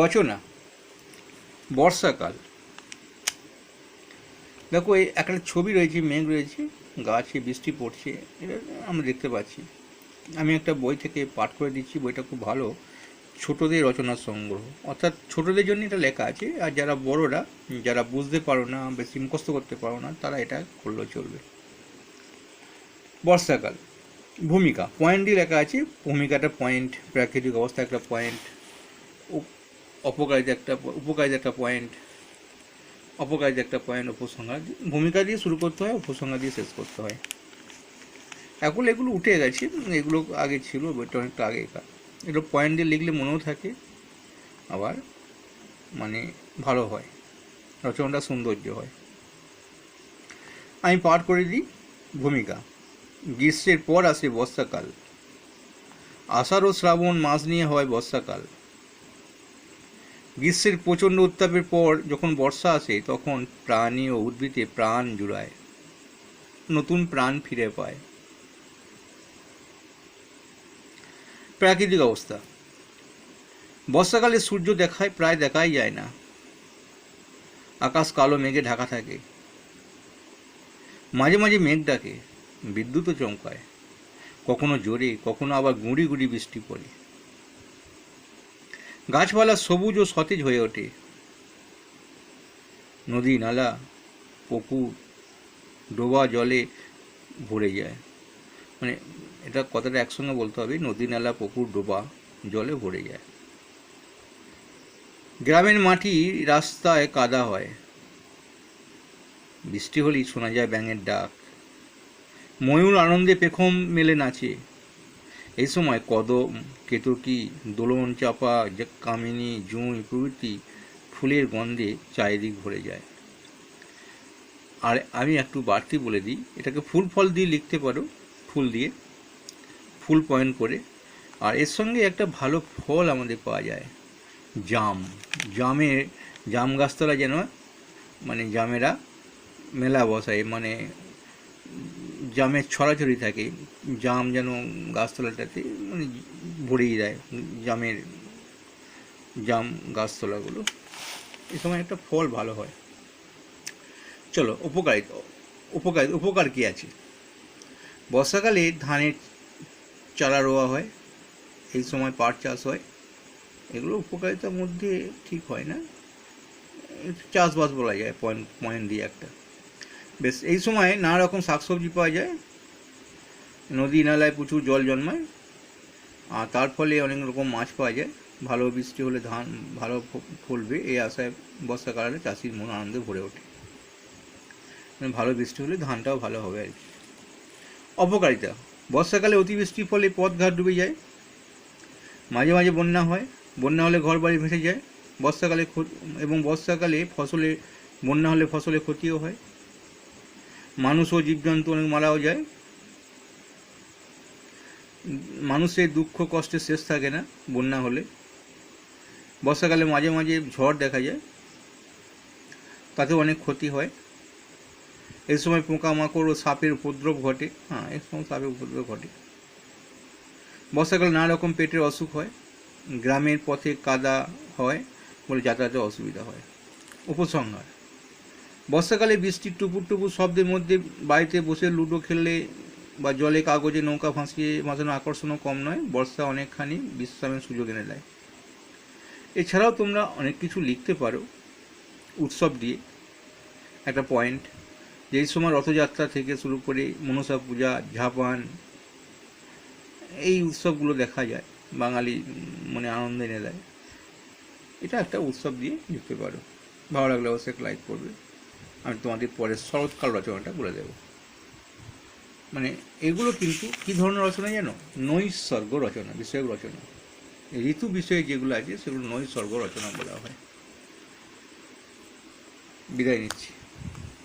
রচনা, বর্ষাকাল। দেখো, এই একটা ছবি রয়েছে, মেঘ রয়েছে, গাছে বৃষ্টি পড়ছে, এটা আমরা দেখতে পাচ্ছি। আমি একটা বই থেকে পাঠ করে দিচ্ছি, বইটা খুব ভালো, ছোটদের রচনার সংগ্রহ। অর্থাৎ ছোটদের জন্য এটা লেখা আছে, আর যারা বড়রা, যারা বুঝতে পারো না বেশি মুখস্থ করতে পারো না, তারা এটা করলেও চলবে। বর্ষাকাল, ভূমিকা। পয়েন্টই লেখা আছে, ভূমিকাটা পয়েন্ট প্রাকৃতিক অবস্থা একটা পয়েন্ট অপকারিতা একটা, উপকারিতা একটা পয়েন্ট অপকারিতা একটা পয়েন্ট উপসংহার ভূমিকা দিয়ে শুরু করতে হয়, উপসংহার দিয়ে শেষ করতে হয়। এখন এগুলো উঠে গেছে, এগুলো আগে ছিল বইটা অনেকটা আগেকার এগুলো পয়েন্ট দিয়ে লিখলে মনেও থাকে, আবার মানে ভালো হয়, রচনাটা সৌন্দর্য হয়। আমি পাঠ করে দিই, ভূমিকা, গ্রীষ্মের পর আসে বর্ষাকাল, আষাঢ় ও শ্রাবণ মাস নিয়ে হয় বর্ষাকাল। গ্রীষ্মের প্রচণ্ড উত্তাপের পর যখন বর্ষা আসে, তখন প্রাণী ও উদ্ভিদে প্রাণ জুড়ায়, নতুন প্রাণ ফিরে পায়। প্রাকৃতিক অবস্থা। বর্ষাকালে সূর্য দেখায়, প্রায় দেখাই যায় না। আকাশ কালো, মেঘে ঢাকা থাকে। মাঝে মাঝে মেঘ ডাকে, বিদ্যুৎও চমকায়। কখনো জোরে, কখনো আবার গুঁড়ি গুঁড়ি বৃষ্টি পড়ে। গাছপালা সবুজ ও সতেজ হয়ে ওঠে। নদী, নালা, পুকুর, ডোবা জলে ভরে যায়। মানে এটা কথাটা একসঙ্গে বলতে হবে, নদী, নালা, পুকুর, ডোবা জলে ভরে যায়। গ্রামের মাটি রাস্তায় কাদা হয়। বৃষ্টি হলেই শোনা যায় ব্যাঙের ডাক। ময়ূর আনন্দে পেখম মেলে নাচে। এই সময় কদম, কেতকী দোলন চাপা কামিনী জুঁই প্রভৃতি ফুলের গন্ধে চারিদিক ভরে যায়। আর আমি একটু বাড়তি বলে দিই, এটাকে ফুল ফল দিয়ে লিখতে পারো, ফুল দিয়ে, ফুল পয়েন্ট করে। আর এর সঙ্গে একটা ভালো ফল আমাদের পাওয়া যায়, জাম। জামের, জাম গাছতলা যেন মানে জামেরা মেলা বসায় মানে জামের ছড়াছড়ি থাকে জাম যেন গাছতলাটাতে মানে ভরিয়ে দেয় জামের জাম গাছতলাগুলো। এ সময় একটা ফল ভালো হয়। চলো উপকারিতা উপকার উপকার কী আছে? বর্ষাকালে ধানের চারা রোয়া হয়, এই সময় পাট চাষ হয়। এগুলো উপকারিতার মধ্যে ঠিক হয় না। চাষবাস বলা যায়, পয়েন্ট পয়েন্ট দিয়ে একটা। বেশ, এই সময় নানা রকম শাকসবজি পাওয়া যায় নদী নালায় প্রচুর জল জন্মায়, আর তার ফলে অনেক রকম মাছ পাওয়া যায়। ভালো বৃষ্টি হলে ধান, ভালো ফলবে, এই আশায় বর্ষাকালে চাষির মন আনন্দে ভরে ওঠে। মানে ভালো বৃষ্টি হলে ধানটাও ভালো হবে আর কি। অপকারিতা, বর্ষাকালে অতিবৃষ্টির ফলে পথঘাট ডুবে যায়। মাঝে মাঝে বন্যা হয়, বন্যা হলে ঘর বাড়ি ভেসে যায়। বর্ষাকালে এবং বর্ষাকালে ফসলে, বন্যা হলে ফসলে ক্ষতিও হয়। মানুষ ও জীবজন্তু অনেক মারাও যায়। মানুষের দুঃখ কষ্টের শেষ থাকে না বন্যা হলে। বর্ষাকালে মাঝে মাঝে ঝড় দেখা যায়, তাতেও অনেক ক্ষতি হয়। এই সময় পোকামাকড় ও সাপের উপদ্রব ঘটে। হ্যাঁ এই সময় সাপের উপদ্রব ঘটে। বর্ষাকালে নানা রকম পেটের অসুখ হয়, গ্রামের পথে কাদা হয় বলে যাতায়াতে অসুবিধা হয়। উপসংহার, বর্ষাকালে বৃষ্টির টুপুর টুপুর শব্দের মধ্যে বাড়িতে বসে লুডো খেললে বা জলে কাগজে নৌকা ভাসিয়ে ভাসানো আকর্ষণও কম নয়, বর্ষা অনেকখানি বিশ্রামের সুযোগ এনে দেয়। এছাড়াও তোমরা অনেক কিছু লিখতে পারো উৎসব দিয়ে। একটা পয়েন্ট যেই সময় রথযাত্রা থেকে শুরু করে মনসা পূজা, ঝাপান, এই উৎসবগুলো দেখা যায়, বাঙালি মনে আনন্দ এনে দেয়। এটা একটা উৎসব দিয়ে লিখতে পারো। ভালো লাগলে অবশ্যই লাইক করবে। আমি তোমাদের পরে শরৎকাল রচনাটা বলে দেবো। মানে এগুলো কিন্তু কী ধরনের রচনা জানো? নৈসর্গ রচনা, বিষয়ক রচনা। ঋতু বিষয়ে যেগুলো আছে, সেগুলো নৈসর্গ রচনা বলা হয়। বিদায় নিচ্ছি।